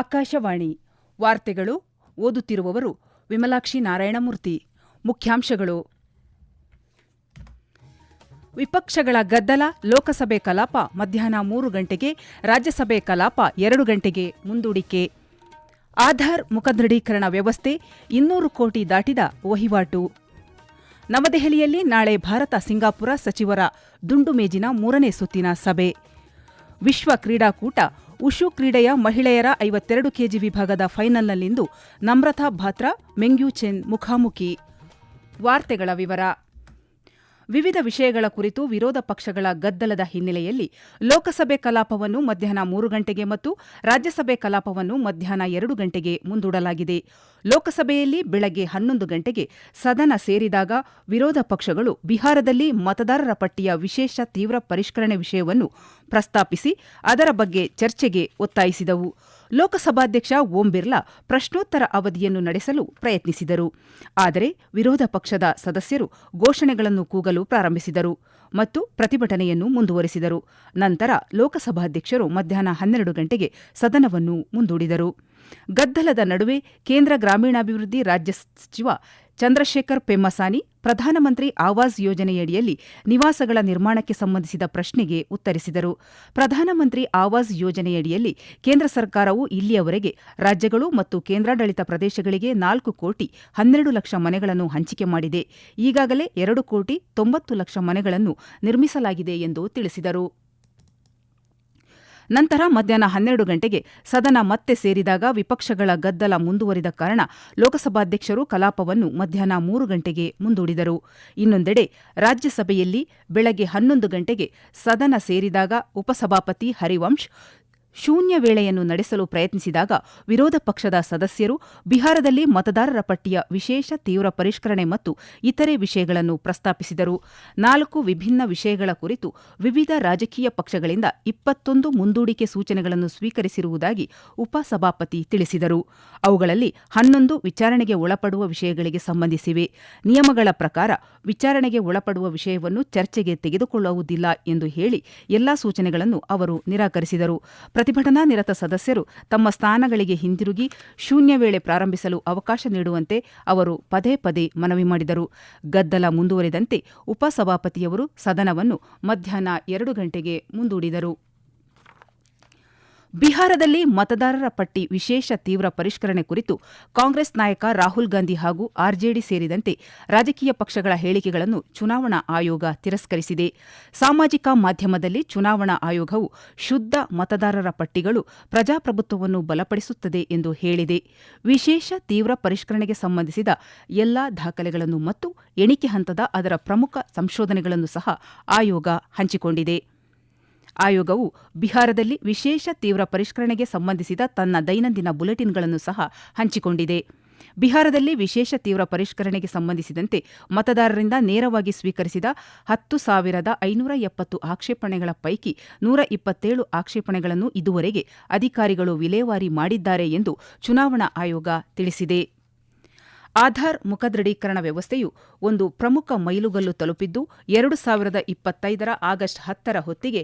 ಆಕಾಶವಾಣಿ. ವಾರ್ತೆಗಳು ಓದುತ್ತಿರುವವರು ವಿಮಲಾಕ್ಷಿ ನಾರಾಯಣಮೂರ್ತಿ. ಮುಖ್ಯಾಂಶಗಳು. ವಿಪಕ್ಷಗಳ ಗದ್ದಲ ಲೋಕಸಭೆ ಕಲಾಪ ಮಧ್ಯಾಹ್ನ ಮೂರು ಗಂಟೆಗೆ, ರಾಜ್ಯಸಭೆ ಕಲಾಪ ಎರಡು ಗಂಟೆಗೆ ಮುಂದೂಡಿಕೆ. ಆಧಾರ್ ಮುಖದೃಢೀಕರಣ ವ್ಯವಸ್ಥೆ ಇನ್ನೂರು ಕೋಟಿ ದಾಟಿದ ವಹಿವಾಟು. ನವದೆಹಲಿಯಲ್ಲಿ ನಾಳೆ ಭಾರತ ಸಿಂಗಾಪುರ ಸಚಿವರ ದುಂಡು ಮೇಜಿನ ಮೂರನೇ ಸುತ್ತಿನ ಸಭೆ. ವಿಶ್ವ ಕ್ರೀಡಾಕೂಟ ಉಷು ಕ್ರೀಡೆಯ ಮಹಿಳೆಯರ ಐವತ್ತೆರಡು ಕೆಜಿ ವಿಭಾಗದ ಫೈನಲ್ನಲ್ಲಿಂದು ನಮ್ರತಾ ಭಾತ್ರಾ ಮೆಂಗ್ಯೂ ಚೆನ್ ಮುಖಾಮುಖಿ. ವಾರ್ತೆಗಳ ವಿವರ. ವಿವಿಧ ವಿಷಯಗಳ ಕುರಿತು ವಿರೋಧ ಪಕ್ಷಗಳ ಗದ್ದಲದ ಹಿನ್ನೆಲೆಯಲ್ಲಿ ಲೋಕಸಭೆ ಕಲಾಪವನ್ನು ಮಧ್ಯಾಹ್ನ ಮೂರು ಗಂಟೆಗೆ ಮತ್ತು ರಾಜ್ಯಸಭೆ ಕಲಾಪವನ್ನು ಮಧ್ಯಾಹ್ನ ಎರಡು ಗಂಟೆಗೆ ಮುಂದೂಡಲಾಗಿದೆ. ಲೋಕಸಭೆಯಲ್ಲಿ ಬೆಳಗ್ಗೆ ಹನ್ನೊಂದು ಗಂಟೆಗೆ ಸದನ ಸೇರಿದಾಗ ವಿರೋಧ ಪಕ್ಷಗಳು ಬಿಹಾರದಲ್ಲಿ ಮತದಾರರ ಪಟ್ಟಿಯ ವಿಶೇಷ ತೀವ್ರ ಪರಿಷ್ಕರಣೆ ವಿಷಯವನ್ನು ಪ್ರಸ್ತಾಪಿಸಿ ಅದರ ಬಗ್ಗೆ ಚರ್ಚೆಗೆ ಒತ್ತಾಯಿಸಿದವು. ಲೋಕಸಭಾಧ್ಯಕ್ಷ ಓಂ ಬಿರ್ಲಾ ಪ್ರಶ್ನೋತ್ತರ ಅವಧಿಯನ್ನು ನಡೆಸಲು ಪ್ರಯತ್ನಿಸಿದರು. ಆದರೆ ವಿರೋಧ ಪಕ್ಷದ ಸದಸ್ಯರು ಘೋಷಣೆಗಳನ್ನು ಕೂಗಲು ಪ್ರಾರಂಭಿಸಿದರು ಮತ್ತು ಪ್ರತಿಭಟನೆಯನ್ನು ಮುಂದುವರೆಸಿದರು. ನಂತರ ಲೋಕಸಭಾಧ್ಯಕ್ಷರು ಮಧ್ಯಾಹ್ನ ಹನ್ನೆರಡು ಗಂಟೆಗೆ ಸದನವನ್ನು ಮುಂದೂಡಿದರು. ಗದ್ದಲದ ನಡುವೆ ಕೇಂದ್ರ ಗ್ರಾಮೀಣಾಭಿವೃದ್ಧಿ ರಾಜ್ಯ ಸಚಿವ ಚಂದ್ರಶೇಖರ್ ಪೆಮ್ಮಸಾನಿ, ಪ್ರಧಾನಮಂತ್ರಿ ಆವಾಸ್ ಯೋಜನೆಯಡಿಯಲ್ಲಿ ನಿವಾಸಗಳ ನಿರ್ಮಾಣಕ್ಕೆ ಸಂಬಂಧಿಸಿದ ಪ್ರಶ್ನೆಗೆ ಉತ್ತರಿಸಿದರು. ಪ್ರಧಾನಮಂತ್ರಿ ಆವಾಸ್ ಯೋಜನೆಯಡಿಯಲ್ಲಿ ಕೇಂದ್ರ ಸರ್ಕಾರವು ಇಲ್ಲಿಯವರೆಗೆ ರಾಜ್ಯಗಳು ಮತ್ತು ಕೇಂದ್ರಾಡಳಿತ ಪ್ರದೇಶಗಳಿಗೆ ನಾಲ್ಕು ಕೋಟಿ ಹನ್ನೆರಡು ಲಕ್ಷ ಮನೆಗಳನ್ನು ಹಂಚಿಕೆ ಮಾಡಿದೆ. ಈಗಾಗಲೇ ಎರಡು ಕೋಟಿ ತೊಂಬತ್ತು ಲಕ್ಷ ಮನೆಗಳನ್ನು ನಿರ್ಮಿಸಲಾಗಿದೆ ಎಂದು ತಿಳಿಸಿದರು. ನಂತರ ಮಧ್ಯಾಹ್ನ ಹನ್ನೆರಡು ಗಂಟೆಗೆ ಸದನ ಮತ್ತೆ ಸೇರಿದಾಗ ವಿಪಕ್ಷಗಳ ಗದ್ದಲ ಮುಂದುವರಿದ ಕಾರಣ ಲೋಕಸಭಾಧ್ಯಕ್ಷರು ಕಲಾಪವನ್ನು ಮಧ್ಯಾಹ್ನ ಮೂರು ಗಂಟೆಗೆ ಮುಂದೂಡಿದರು. ಇನ್ನೊಂದೆಡೆ ರಾಜ್ಯಸಭೆಯಲ್ಲಿ ಬೆಳಗ್ಗೆ ಹನ್ನೊಂದು ಗಂಟೆಗೆ ಸದನ ಸೇರಿದಾಗ ಉಪಸಭಾಪತಿ ಹರಿವಂಶ್ ಶೂನ್ಯ ವೇಳೆಯನ್ನು ನಡೆಸಲು ಪ್ರಯತ್ನಿಸಿದಾಗ ವಿರೋಧ ಪಕ್ಷದ ಸದಸ್ಯರು ಬಿಹಾರದಲ್ಲಿ ಮತದಾರರ ಪಟ್ಟಿಯ ವಿಶೇಷ ತೀವ್ರ ಪರಿಷ್ಕರಣೆ ಮತ್ತು ಇತರೆ ವಿಷಯಗಳನ್ನು ಪ್ರಸ್ತಾಪಿಸಿದರು. ನಾಲ್ಕು ವಿಭಿನ್ನ ವಿಷಯಗಳ ಕುರಿತು ವಿವಿಧ ರಾಜಕೀಯ ಪಕ್ಷಗಳಿಂದ ಇಪ್ಪತ್ತೊಂದು ಮುಂದೂಡಿಕೆ ಸೂಚನೆಗಳನ್ನು ಸ್ವೀಕರಿಸಿರುವುದಾಗಿ ಉಪಸಭಾಪತಿ ತಿಳಿಸಿದರು. ಅವುಗಳಲ್ಲಿ ಹನ್ನೊಂದು ವಿಚಾರಣೆಗೆ ಒಳಪಡುವ ವಿಷಯಗಳಿಗೆ ಸಂಬಂಧಿಸಿವೆ. ನಿಯಮಗಳ ಪ್ರಕಾರ ವಿಚಾರಣೆಗೆ ಒಳಪಡುವ ವಿಷಯವನ್ನು ಚರ್ಚೆಗೆ ತೆಗೆದುಕೊಳ್ಳುವುದಿಲ್ಲ ಎಂದು ಹೇಳಿ ಎಲ್ಲಾ ಸೂಚನೆಗಳನ್ನು ಅವರು ನಿರಾಕರಿಸಿದರು. ಪ್ರತಿಭಟನಾ ನಿರತ ಸದಸ್ಯರು ತಮ್ಮ ಸ್ಥಾನಗಳಿಗೆ ಹಿಂದಿರುಗಿ ಶೂನ್ಯ ವೇಳೆ ಪ್ರಾರಂಭಿಸಲು ಅವಕಾಶ ನೀಡುವಂತೆ ಅವರು ಪದೇ ಪದೇ ಮನವಿ ಮಾಡಿದರು. ಗದ್ದಲ ಮುಂದುವರೆದಂತೆ ಉಪಸಭಾಪತಿಯವರು ಸದನವನ್ನು ಮಧ್ಯಾಹ್ನ ಎರಡು ಗಂಟೆಗೆ ಮುಂದೂಡಿದರು. ಬಿಹಾರದಲ್ಲಿ ಮತದಾರರ ಪಟ್ಟಿ ವಿಶೇಷ ತೀವ್ರ ಪರಿಷ್ಕರಣೆ ಕುರಿತು ಕಾಂಗ್ರೆಸ್ ನಾಯಕ ರಾಹುಲ್ ಗಾಂಧಿ ಹಾಗೂ ಆರ್ಜೆಡಿ ಸೇರಿದಂತೆ ರಾಜಕೀಯ ಪಕ್ಷಗಳ ಹೇಳಿಕೆಗಳನ್ನು ಚುನಾವಣಾ ಆಯೋಗ ತಿರಸ್ಕರಿಸಿದೆ. ಸಾಮಾಜಿಕ ಮಾಧ್ಯಮದಲ್ಲಿ ಚುನಾವಣಾ ಆಯೋಗವು ಶುದ್ಧ ಮತದಾರರ ಪಟ್ಟಿಗಳು ಪ್ರಜಾಪ್ರಭುತ್ವವನ್ನು ಬಲಪಡಿಸುತ್ತದೆ ಎಂದು ಹೇಳಿದೆ. ವಿಶೇಷ ತೀವ್ರ ಪರಿಷ್ಕರಣೆಗೆ ಸಂಬಂಧಿಸಿದ ಎಲ್ಲಾ ದಾಖಲೆಗಳನ್ನು ಮತ್ತು ಎಣಿಕೆ ಹಂತದ ಅದರ ಪ್ರಮುಖ ಸಂಶೋಧನೆಗಳನ್ನು ಸಹ ಆಯೋಗ ಹಂಚಿಕೊಂಡಿದೆ. ಆಯೋಗವು ಬಿಹಾರದಲ್ಲಿ ವಿಶೇಷ ತೀವ್ರ ಪರಿಷ್ಕರಣೆಗೆ ಸಂಬಂಧಿಸಿದ ತನ್ನ ದೈನಂದಿನ ಬುಲೆಟಿನ್ಗಳನ್ನು ಸಹ ಹಂಚಿಕೊಂಡಿದೆ. ಬಿಹಾರದಲ್ಲಿ ವಿಶೇಷ ತೀವ್ರ ಪರಿಷ್ಕರಣೆಗೆ ಸಂಬಂಧಿಸಿದಂತೆ ಮತದಾರರಿಂದ ನೇರವಾಗಿ ಸ್ವೀಕರಿಸಿದ ಹತ್ತು ಸಾವಿರದ ಐನೂರ ಎಪ್ಪತ್ತು ಆಕ್ಷೇಪಣೆಗಳ ಪೈಕಿ ನೂರ ಇಪ್ಪತ್ತೇಳು ಆಕ್ಷೇಪಣೆಗಳನ್ನು ಇದುವರೆಗೆ ಅಧಿಕಾರಿಗಳು ವಿಲೇವಾರಿ ಮಾಡಿದ್ದಾರೆ ಎಂದು ಚುನಾವಣಾ ಆಯೋಗ ತಿಳಿಸಿದೆ. ಆಧಾರ್ ಮುಖದೃಢೀಕರಣ ವ್ಯವಸ್ಥೆಯು ಒಂದು ಪ್ರಮುಖ ಮೈಲುಗಲ್ಲು ತಲುಪಿದ್ದು, ಎರಡು ಸಾವಿರದ ಇಪ್ಪತ್ತೈದರ ಆಗಸ್ಟ್ ಹತ್ತರ ಹೊತ್ತಿಗೆ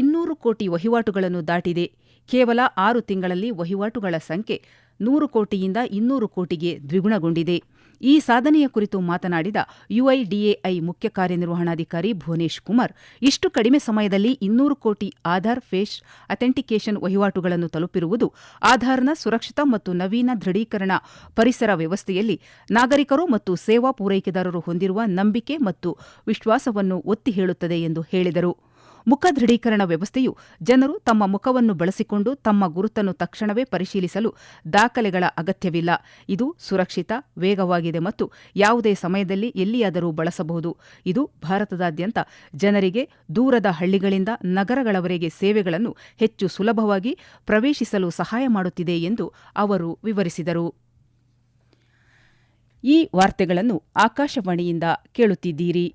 ಇನ್ನೂರು ಕೋಟಿ ವಹಿವಾಟುಗಳನ್ನು ದಾಟಿದೆ. ಕೇವಲ ಆರು ತಿಂಗಳಲ್ಲಿ ವಹಿವಾಟುಗಳ ಸಂಖ್ಯೆ ನೂರು ಕೋಟಿಯಿಂದ ಇನ್ನೂರು ಕೋಟಿಗೆ ದ್ವಿಗುಣಗೊಂಡಿದೆ. ಈ ಸಾಧನೆಯ ಕುರಿತು ಮಾತನಾಡಿದ ಯುಐಡಿಎಐ ಮುಖ್ಯ ಕಾರ್ಯನಿರ್ವಹಣಾಧಿಕಾರಿ ಭುವನೇಶ್ ಕುಮಾರ್, ಇಷ್ಟು ಕಡಿಮೆ ಸಮಯದಲ್ಲಿ ಇನ್ನೂರು ಕೋಟಿ ಆಧಾರ್, ಫೇಸ್ ಅಥೆಂಟಿಕೇಷನ್ ವಹಿವಾಟುಗಳನ್ನು ತಲುಪಿರುವುದು ಆಧಾರ್ನ ಸುರಕ್ಷಿತ ಮತ್ತು ನವೀನ ದೃಢೀಕರಣ ಪರಿಸರ ವ್ಯವಸ್ಥೆಯಲ್ಲಿ ನಾಗರಿಕರು ಮತ್ತು ಸೇವಾ ಪೂರೈಕೆದಾರರು ಹೊಂದಿರುವ ನಂಬಿಕೆ ಮತ್ತು ವಿಶ್ವಾಸವನ್ನು ಒತ್ತಿ ಹೇಳುತ್ತದೆ ಎಂದು ಹೇಳಿದರು. ಮುಖ ದೃಢೀಕರಣ ವ್ಯವಸ್ಥೆಯು ಜನರು ತಮ್ಮ ಮುಖವನ್ನು ಬಳಸಿಕೊಂಡು ತಮ್ಮ ಗುರುತನ್ನು ತಕ್ಷಣವೇ ಪರಿಶೀಲಿಸಲು ದಾಖಲೆಗಳ ಅಗತ್ಯವಿಲ್ಲ. ಇದು ಸುರಕ್ಷಿತ, ವೇಗವಾಗಿದೆ ಮತ್ತು ಯಾವುದೇ ಸಮಯದಲ್ಲಿ ಎಲ್ಲಿಯಾದರೂ ಬಳಸಬಹುದು. ಇದು ಭಾರತದಾದ್ಯಂತ ಜನರಿಗೆ ದೂರದ ಹಳ್ಳಿಗಳಿಂದ ನಗರಗಳವರೆಗೆ ಸೇವೆಗಳನ್ನು ಹೆಚ್ಚು ಸುಲಭವಾಗಿ ಪ್ರವೇಶಿಸಲು ಸಹಾಯ ಮಾಡುತ್ತಿದೆ ಎಂದು ಅವರು ವಿವರಿಸಿದರು. ಈ ವಾರ್ತೆಗಳನ್ನು ಆಕಾಶವಾಣಿಯಿಂದ ಕೇಳುತ್ತಿದ್ದೀರಿ.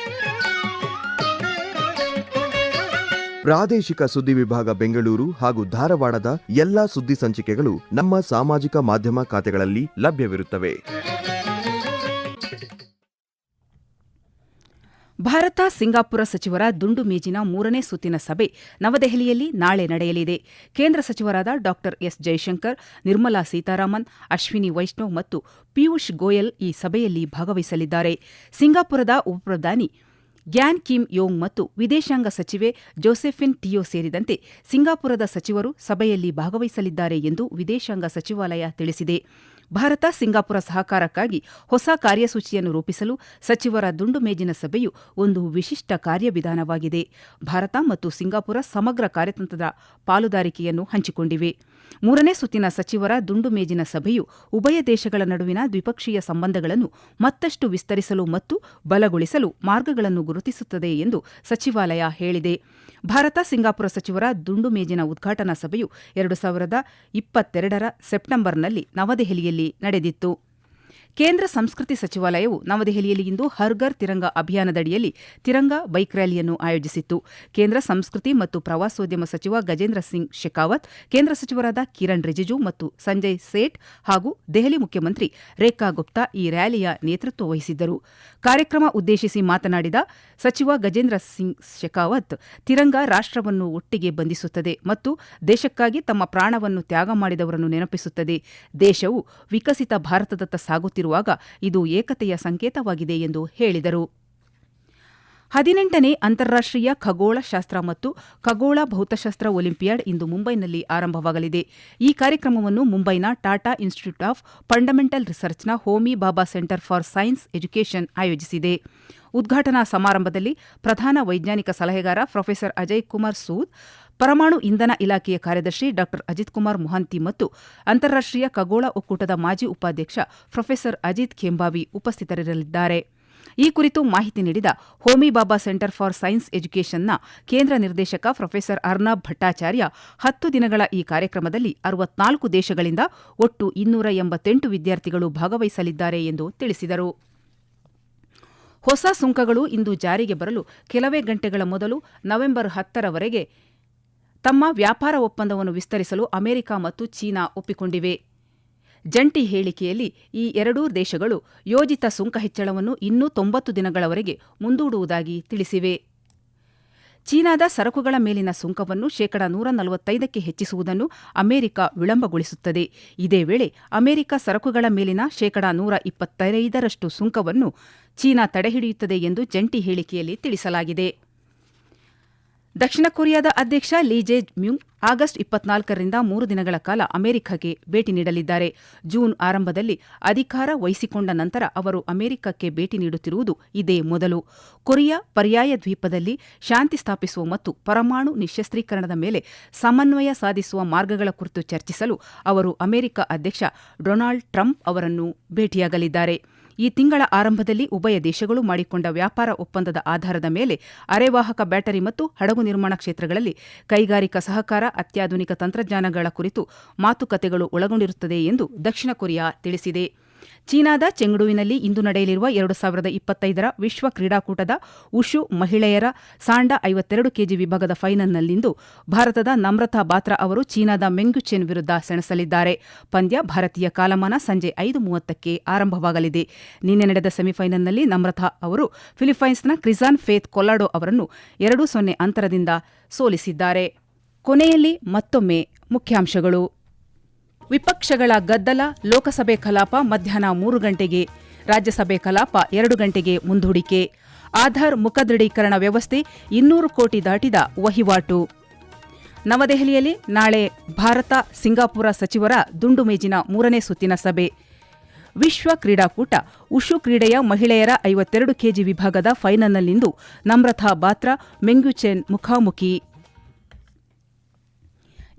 ಪ್ರಾದೇಶಿಕ ಸುದ್ದಿ ವಿಭಾಗ ಬೆಂಗಳೂರು ಹಾಗೂ ಧಾರವಾಡದ ಎಲ್ಲಾ ಸುದ್ದಿ ಸಂಚಿಕೆಗಳು ನಮ್ಮ ಸಾಮಾಜಿಕ ಮಾಧ್ಯಮ ಖಾತೆಗಳಲ್ಲಿ ಲಭ್ಯವಿರುತ್ತವೆ. ಭಾರತ ಸಿಂಗಾಪುರ ಸಚಿವರ ದುಂಡು ಮೇಜಿನ ಮೂರನೇ ಸುತ್ತಿನ ಸಭೆ ನವದೆಹಲಿಯಲ್ಲಿ ನಾಳೆ ನಡೆಯಲಿದೆ. ಕೇಂದ್ರ ಸಚಿವರಾದ ಡಾ ಎಸ್ ಜೈಶಂಕರ್, ನಿರ್ಮಲಾ ಸೀತಾರಾಮನ್, ಅಶ್ವಿನಿ ವೈಷ್ಣವ್ ಮತ್ತು ಪಿಯೂಷ್ ಗೋಯಲ್ ಈ ಸಭೆಯಲ್ಲಿ ಭಾಗವಹಿಸಲಿದ್ದಾರೆ. ಸಿಂಗಾಪುರದ ಉಪಪ್ರಧಾನಿ ಗ್ಯಾನ್ ಕಿಮ್ ಯೋಂಗ್ ಮತ್ತು ವಿದೇಶಾಂಗ ಸಚಿವೆ ಜೋಸೆಫಿನ್ ಟಿಯೋ ಸೇರಿದಂತೆ ಸಿಂಗಾಪುರದ ಸಚಿವರು ಸಭೆಯಲ್ಲಿ ಭಾಗವಹಿಸಲಿದ್ದಾರೆ ಎಂದು ವಿದೇಶಾಂಗ ಸಚಿವಾಲಯ ತಿಳಿಸಿದೆ. ಭಾರತ ಸಿಂಗಾಪುರ ಸಹಕಾರಕ್ಕಾಗಿ ಹೊಸ ಕಾರ್ಯಸೂಚಿಯನ್ನು ರೂಪಿಸಲು ಸಚಿವರ ದುಂಡು ಮೇಜಿನ ಸಭೆಯು ಒಂದು ವಿಶಿಷ್ಟ ಕಾರ್ಯವಿಧಾನವಾಗಿದೆ. ಭಾರತ ಮತ್ತು ಸಿಂಗಾಪುರ ಸಮಗ್ರ ಕಾರ್ಯತಂತ್ರದ ಪಾಲುದಾರಿಕೆಯನ್ನು ಹಂಚಿಕೊಂಡಿವೆ. ಮೂರನೇ ಸುತ್ತಿನ ಸಚಿವರ ದುಂಡು ಮೇಜಿನ ಸಭೆಯು ಉಭಯ ದೇಶಗಳ ನಡುವಿನ ದ್ವಿಪಕ್ಷೀಯ ಸಂಬಂಧಗಳನ್ನು ಮತ್ತಷ್ಟು ವಿಸ್ತರಿಸಲು ಮತ್ತು ಬಲಗೊಳಿಸಲು ಮಾರ್ಗಗಳನ್ನು ಗುರುತಿಸುತ್ತದೆ ಎಂದು ಸಚಿವಾಲಯ ಹೇಳಿದೆ. ಭಾರತ ಸಿಂಗಾಪುರ ಸಚಿವರ ದುಂಡು ಮೇಜಿನ ಉದ್ಘಾಟನಾ ಸಭೆಯು ಎರಡು ಸಾವಿರದ ಇಪ್ಪತ್ತೆರಡರ ಸೆಪ್ಟೆಂಬರ್ನಲ್ಲಿ ನವದೆಹಲಿಯಲ್ಲಿ ನಡೆದಿತ್ತು. ಕೇಂದ್ರ ಸಂಸ್ಕೃತಿ ಸಚಿವಾಲಯವು ನವದೆಹಲಿಯಲ್ಲಿ ಇಂದು ಹರ್ಗರ್ ತಿರಂಗ ಅಭಿಯಾನದಡಿಯಲ್ಲಿ ತಿರಂಗ ಬೈಕ್ ರ್ಯಾಲಿಯನ್ನು ಆಯೋಜಿಸಿತ್ತು. ಕೇಂದ್ರ ಸಂಸ್ಕೃತಿ ಮತ್ತು ಪ್ರವಾಸೋದ್ಯಮ ಸಚಿವ ಗಜೇಂದ್ರ ಸಿಂಗ್ ಶೆಖಾವತ್, ಕೇಂದ್ರ ಸಚಿವರಾದ ಕಿರಣ್ ರಿಜಿಜು ಮತ್ತು ಸಂಜಯ್ ಸೇಠ್ ಹಾಗೂ ದೆಹಲಿ ಮುಖ್ಯಮಂತ್ರಿ ರೇಖಾ ಗುಪ್ತಾ ಈ ರ್ಯಾಲಿಯ ನೇತೃತ್ವ ವಹಿಸಿದ್ದರು. ಕಾರ್ಯಕ್ರಮ ಉದ್ದೇಶಿಸಿ ಮಾತನಾಡಿದ ಸಚಿವ ಗಜೇಂದ್ರ ಸಿಂಗ್ ಶೆಖಾವತ್, ತಿರಂಗ ರಾಷ್ಟವನ್ನು ಒಟ್ಟಿಗೆ ಬಂಧಿಸುತ್ತದೆ ಮತ್ತು ದೇಶಕ್ಕಾಗಿ ತಮ್ಮ ಪ್ರಾಣವನ್ನು ತ್ಯಾಗ ಮಾಡಿದವರನ್ನು ನೆನಪಿಸುತ್ತದೆ. ದೇಶವು ವಿಕಸಿತ ಭಾರತದತ್ತ ಸಾಗುತ್ತಿರುವಾಗ ಇದು ಏಕತೆಯ ಸಂಕೇತವಾಗಿದೆ ಎಂದು ಹೇಳಿದರು. ಹದಿನೆಂಟನೇ ಅಂತಾರಾಷ್ಟ್ರೀಯ ಖಗೋಳಶಾಸ್ತ್ರ ಮತ್ತು ಖಗೋಳ ಭೌತಶಾಸ್ತ್ರ ಒಲಿಂಪಿಯಾಡ್ ಇಂದು ಮುಂಬೈನಲ್ಲಿ ಆರಂಭವಾಗಲಿದೆ. ಈ ಕಾರ್ಯಕ್ರಮವನ್ನು ಮುಂಬೈನ Tata institute of fundamental ರಿಸರ್ಚ್ನ Homi Bhabha centre for science education ಆಯೋಜಿಸಿದೆ. ಉದ್ಘಾಟನಾ ಸಮಾರಂಭದಲ್ಲಿ ಪ್ರಧಾನ ವೈಜ್ಞಾನಿಕ ಸಲಹೆಗಾರ ಪ್ರೊಫೆಸರ್ ಅಜಯ್ ಕುಮಾರ್ ಸೂದ್ ಪರಮಾಣು ಇಂಧನ ಇಲಾಖೆಯ ಕಾರ್ಯದರ್ಶಿ ಡಾ ಅಜಿತ್ ಕುಮಾರ್ ಮೊಹಂತಿ ಮತ್ತು ಅಂತಾರಾಷ್ಟೀಯ ಖಗೋಳ ಒಕ್ಕೂಟದ ಮಾಜಿ ಉಪಾಧ್ಯಕ್ಷ ಪ್ರೊಫೆಸರ್ ಅಜಿತ್ ಖೇಂಬಾವಿ ಉಪಸ್ಥಿತರಿರಲಿದ್ದಾರೆ. ಈ ಕುರಿತು ಮಾಹಿತಿ ನೀಡಿದ Homi Bhabha centre for science ಎಜುಕೇಷನ್ನ ಕೇಂದ್ರ ನಿರ್ದೇಶಕ ಪ್ರೊಫೆಸರ್ ಅರ್ನಬ್ ಭಟ್ಟಾಚಾರ್ಯ ಹತ್ತು ದಿನಗಳ ಈ ಕಾರ್ಯಕ್ರಮದಲ್ಲಿ ಅರವತ್ನಾಲ್ಕು ದೇಶಗಳಿಂದ ಒಟ್ಟು ಇನ್ನೂರ ಎಂಬತ್ತೆಂಟು ವಿದ್ಯಾರ್ಥಿಗಳು ಭಾಗವಹಿಸಲಿದ್ದಾರೆ ಎಂದು ತಿಳಿಸಿದರು. ಹೊಸ ಸುಂಕಗಳು ಇಂದು ಜಾರಿಗೆ ಬರಲು ಕೆಲವೇ ಗಂಟೆಗಳ ಮೊದಲು ನವೆಂಬರ್ ಹತ್ತರವರೆಗೆ ತಮ್ಮ ವ್ಯಾಪಾರ ಒಪ್ಪಂದವನ್ನು ವಿಸ್ತರಿಸಲು ಅಮೆರಿಕ ಮತ್ತು ಚೀನಾ ಒಪ್ಪಿಕೊಂಡಿವೆ. ಜಂಟಿ ಹೇಳಿಕೆಯಲ್ಲಿ ಈ ಎರಡೂ ದೇಶಗಳು ಯೋಜಿತ ಸುಂಕ ಹೆಚ್ಚಳವನ್ನು ಇನ್ನೂ ತೊಂಬತ್ತು ದಿನಗಳವರೆಗೆ ಮುಂದೂಡುವುದಾಗಿ ತಿಳಿಸಿವೆ. ಚೀನಾದ ಸರಕುಗಳ ಮೇಲಿನ ಸುಂಕವನ್ನು ಶೇಕಡ ನೂರ ನಲವತ್ತೈದಕ್ಕೆ ಹೆಚ್ಚಿಸುವುದನ್ನು ಅಮೆರಿಕ ವಿಳಂಬಗೊಳಿಸುತ್ತದೆ. ಇದೇ ವೇಳೆ ಅಮೆರಿಕ ಸರಕುಗಳ ಮೇಲಿನ ಶೇಕಡ ನೂರ ಇಪ್ಪತ್ತೈದರಷ್ಟು ಸುಂಕವನ್ನು ಚೀನಾ ತಡೆಹಿಡಿಯುತ್ತದೆ ಎಂದು ಜಂಟಿ ಹೇಳಿಕೆಯಲ್ಲಿ ತಿಳಿಸಲಾಗಿದೆ. ದಕ್ಷಿಣ ಕೊರಿಯಾದ ಅಧ್ಯಕ್ಷ ಲೀ ಜೆ ಮ್ಯೂಂಗ್ ಆಗಸ್ಟ್ ಇಪ್ಪತ್ನಾಲ್ಕರಿಂದ ಮೂರು ದಿನಗಳ ಕಾಲ ಅಮೆರಿಕಕ್ಕೆ ಭೇಟಿ ನೀಡಲಿದ್ದಾರೆ. ಜೂನ್ ಆರಂಭದಲ್ಲಿ ಅಧಿಕಾರ ವಹಿಸಿಕೊಂಡ ನಂತರ ಅವರು ಅಮೆರಿಕಕ್ಕೆ ಭೇಟಿ ನೀಡುತ್ತಿರುವುದು ಇದೇ ಮೊದಲು. ಕೊರಿಯಾ ಪರ್ಯಾಯ ದ್ವೀಪದಲ್ಲಿ ಶಾಂತಿ ಸ್ಥಾಪಿಸುವ ಮತ್ತು ಪರಮಾಣು ನಿಶಸ್ತ್ರೀಕರಣದ ಮೇಲೆ ಸಮನ್ವಯ ಸಾಧಿಸುವ ಮಾರ್ಗಗಳ ಕುರಿತು ಚರ್ಚಿಸಲು ಅವರು ಅಮೆರಿಕ ಅಧ್ಯಕ್ಷ ಡೊನಾಲ್ಡ್ ಟ್ರಂಪ್ ಅವರನ್ನು ಭೇಟಿಯಾಗಲಿದ್ದಾರೆ. ಈ ತಿಂಗಳ ಆರಂಭದಲ್ಲಿ ಉಭಯ ದೇಶಗಳು ಮಾಡಿಕೊಂಡ ವ್ಯಾಪಾರ ಒಪ್ಪಂದದ ಆಧಾರದ ಮೇಲೆ ಅರೆವಾಹಕ ಬ್ಯಾಟರಿ ಮತ್ತು ಹಡಗು ನಿರ್ಮಾಣ ಕ್ಷೇತ್ರಗಳಲ್ಲಿ ಕೈಗಾರಿಕಾ ಸಹಕಾರ, ಅತ್ಯಾಧುನಿಕ ತಂತ್ರಜ್ಞಾನಗಳ ಕುರಿತು ಮಾತುಕತೆಗಳು ಒಳಗೊಂಡಿರುತ್ತದೆ ಎಂದು ದಕ್ಷಿಣ ಕೊರಿಯಾ ತಿಳಿಸಿದೆ. ಚೀನಾದ ಚೆಂಗಡುವಿನಲ್ಲಿ ಇಂದು ನಡೆಯಲಿರುವ ಎರಡು ಸಾವಿರದ ಇಪ್ಪತ್ತೈದರ ವಿಶ್ವ ಕ್ರೀಡಾಕೂಟದ ಉಷು ಮಹಿಳೆಯರ ಸಾಂಡಾ ಐವತ್ತೆರಡು ಕೆಜಿ ವಿಭಾಗದ ಫೈನಲ್ನಲ್ಲಿಂದು ಭಾರತದ ನಮ್ರತಾ ಬಾತ್ರಾ ಅವರು ಚೀನಾದ ಮೆಂಗ್ಯು ಚೆನ್ ವಿರುದ್ಧ ಸೆಣಸಲಿದ್ದಾರೆ. ಪಂದ್ಯ ಭಾರತೀಯ ಕಾಲಮಾನ ಸಂಜೆ ಐದು ಮೂವತ್ತಕ್ಕೆ ಆರಂಭವಾಗಲಿದೆ. ನಿನ್ನೆ ನಡೆದ ಸೆಮಿಫೈನಲ್ನಲ್ಲಿ ನಮ್ರತಾ ಅವರು ಫಿಲಿಪೈನ್ಸ್ನ ಕ್ರಿಸಾನ್ ಫೇತ್ ಕೊಲಾಡೋ ಅವರನ್ನು ಎರಡು ಸೊನ್ನೆ ಅಂತರದಿಂದ ಸೋಲಿಸಿದ್ದಾರೆ. ಕೊನೆಯಲ್ಲಿ ಮತ್ತೊಮ್ಮೆ ಮುಖ್ಯಾಂಶಗಳು. ವಿಪಕ್ಷಗಳ ಗದ್ದಲ, ಲೋಕಸಭೆ ಕಲಾಪ ಮಧ್ಯಾಹ್ನ ಮೂರು ಗಂಟೆಗೆ, ರಾಜ್ಯಸಭೆ ಕಲಾಪ ಎರಡು ಗಂಟೆಗೆ ಮುಂದೂಡಿಕೆ. ಆಧಾರ್ ಮುಖದೃಢೀಕರಣ ವ್ಯವಸ್ಥೆ ಇನ್ನೂರು ಕೋಟಿ ದಾಟಿದ ವಹಿವಾಟು. ನವದೆಹಲಿಯಲ್ಲಿ ನಾಳೆ ಭಾರತ ಸಿಂಗಾಪುರ ಸಚಿವರ ದುಂಡು ಮೇಜಿನ ಮೂರನೇ ಸುತ್ತಿನ ಸಭೆ. ವಿಶ್ವ ಕ್ರೀಡಾಕೂಟ ಉಷು ಕ್ರೀಡೆಯ ಮಹಿಳೆಯರ ಐವತ್ತೆರಡು ಕೆಜಿ ವಿಭಾಗದ ಫೈನಲ್ನಲ್ಲಿಂದು ನಮ್ರತಾ ಬಾತ್ರಾ, ಮೆಂಗ್ಯುಚೆನ್ ಮುಖಾಮುಖಿ.